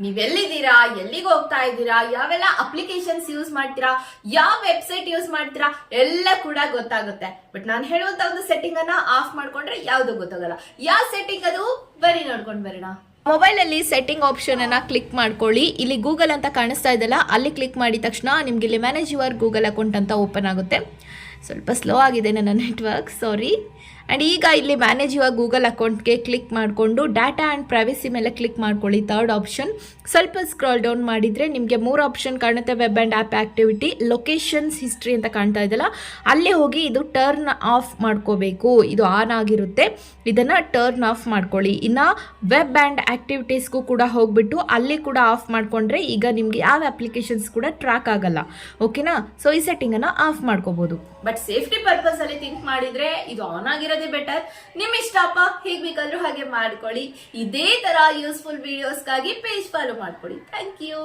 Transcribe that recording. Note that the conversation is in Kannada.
ನೀವೆಲ್ಲಿದ್ದೀರಾ? ಎಲ್ಲಿಗೆ ಹೋಗ್ತಾ ಇದ್ದೀರಾ? ಯಾವೆಲ್ಲ ಅಪ್ಲಿಕೇಶನ್ಸ್ ಯೂಸ್ ಮಾಡ್ತೀರಾ? ಯಾವ ವೆಬ್ಸೈಟ್ ಯೂಸ್ ಮಾಡ್ತೀರಾ? ಎಲ್ಲ ಕೂಡ ಗೊತ್ತಾಗುತ್ತೆ. ಬಟ್ ನಾನು ಹೇಳುವಂತ ಒಂದು ಸೆಟ್ಟಿಂಗ್ ಅನ್ನ ಆಫ್ ಮಾಡ್ಕೊಂಡ್ರೆ ಯಾವ್ದು ಗೊತ್ತಾಗಲ್ಲ. ಯಾವ ಸೆಟ್ಟಿಂಗ್ ಅದು? ಬರೀ ನೋಡ್ಕೊಂಡು ಬರೋಣ. ಮೊಬೈಲ್ ಅಲ್ಲಿ ಸೆಟ್ಟಿಂಗ್ ಆಪ್ಷನ್ ಅನ್ನ ಕ್ಲಿಕ್ ಮಾಡ್ಕೊಳ್ಳಿ. ಇಲ್ಲಿ ಗೂಗಲ್ ಅಂತ ಕಾಣಿಸ್ತಾ ಇದೆಲ್ಲ ಅಲ್ಲಿ ಕ್ಲಿಕ್ ಮಾಡಿದ ತಕ್ಷಣ ನಿಮ್ಗೆ ಇಲ್ಲಿ ಮ್ಯಾನೇಜ್ ಯುವರ್ ಗೂಗಲ್ ಅಕೌಂಟ್ ಅಂತ ಓಪನ್ ಆಗುತ್ತೆ. ಸ್ವಲ್ಪ ಸ್ಲೋ ಆಗಿದೆ ನನ್ನ ನೆಟ್ವರ್ಕ್ ಸಾರಿ ಆ್ಯಂಡ್ ಈಗ ಇಲ್ಲಿ ಮ್ಯಾನೇಜ್ ಯುವರ್ ಗೂಗಲ್ ಅಕೌಂಟ್ಗೆ ಕ್ಲಿಕ್ ಮಾಡಿಕೊಂಡು ಡಾಟಾ ಆ್ಯಂಡ್ ಪ್ರೈವಸಿ ಮೇಲೆ ಕ್ಲಿಕ್ ಮಾಡ್ಕೊಳ್ಳಿ ಥರ್ಡ್ ಆಪ್ಷನ್ ಸ್ವಲ್ಪ ಸ್ಕ್ರಾಲ್ ಡೌನ್ ಮಾಡಿದರೆ ನಿಮಗೆ ಮೂರು ಆಪ್ಷನ್ ಕಾಣುತ್ತೆ web and app activity locations history ಅಂತ ಕಾಣ್ತಾ ಇದೆಯಲ್ಲ, ಅಲ್ಲಿ ಹೋಗಿ ಇದು ಟರ್ನ್ ಆಫ್ ಮಾಡ್ಕೋಬೇಕು. ಇದು ಆನ್ ಆಗಿರುತ್ತೆ. ಇದನ್ನು ಟರ್ನ್ ಆಫ್ ಮಾಡ್ಕೊಳ್ಳಿ. ಇನ್ನು ವೆಬ್ ಆ್ಯಂಡ್ ಆ್ಯಕ್ಟಿವಿಟೀಸ್ಗೂ ಕೂಡ ಹೋಗ್ಬಿಟ್ಟು ಅಲ್ಲಿ ಕೂಡ ಆಫ್ ಮಾಡಿಕೊಂಡ್ರೆ ಈಗ ನಿಮಗೆ ಯಾವ ಅಪ್ಲಿಕೇಶನ್ಸ್ ಕೂಡ ಟ್ರ್ಯಾಕ್ ಆಗಲ್ಲ. ಓಕೆನಾ ಸೊ ಈ ಸೆಟ್ಟಿಂಗನ್ನು ಆಫ್ ಮಾಡ್ಕೋಬೋದು. ಬಟ್ ಸೇಫ್ಟಿ ಪರ್ಪಸ್ ಅಲ್ಲಿ ಥಿಂಕ್ ಮಾಡಿದ್ರೆ ಇದು ಆನ್ ಆಗಿರೋದೇ ಬೆಟರ್ ನಿಮ್ ಇಷ್ಟಪ್ಪ ಹೇಗ್ ಬೇಕಾದರೂ ಹಾಗೆ ಮಾಡ್ಕೊಳ್ಳಿ. ಇದೇ ತರ ಯೂಸ್ಫುಲ್ ವಿಡಿಯೋಸ್ಗಾಗಿ ಪೇಜ್ ಫಾಲೋ ಮಾಡ್ಕೊಳ್ಳಿ ಥ್ಯಾಂಕ್ ಯು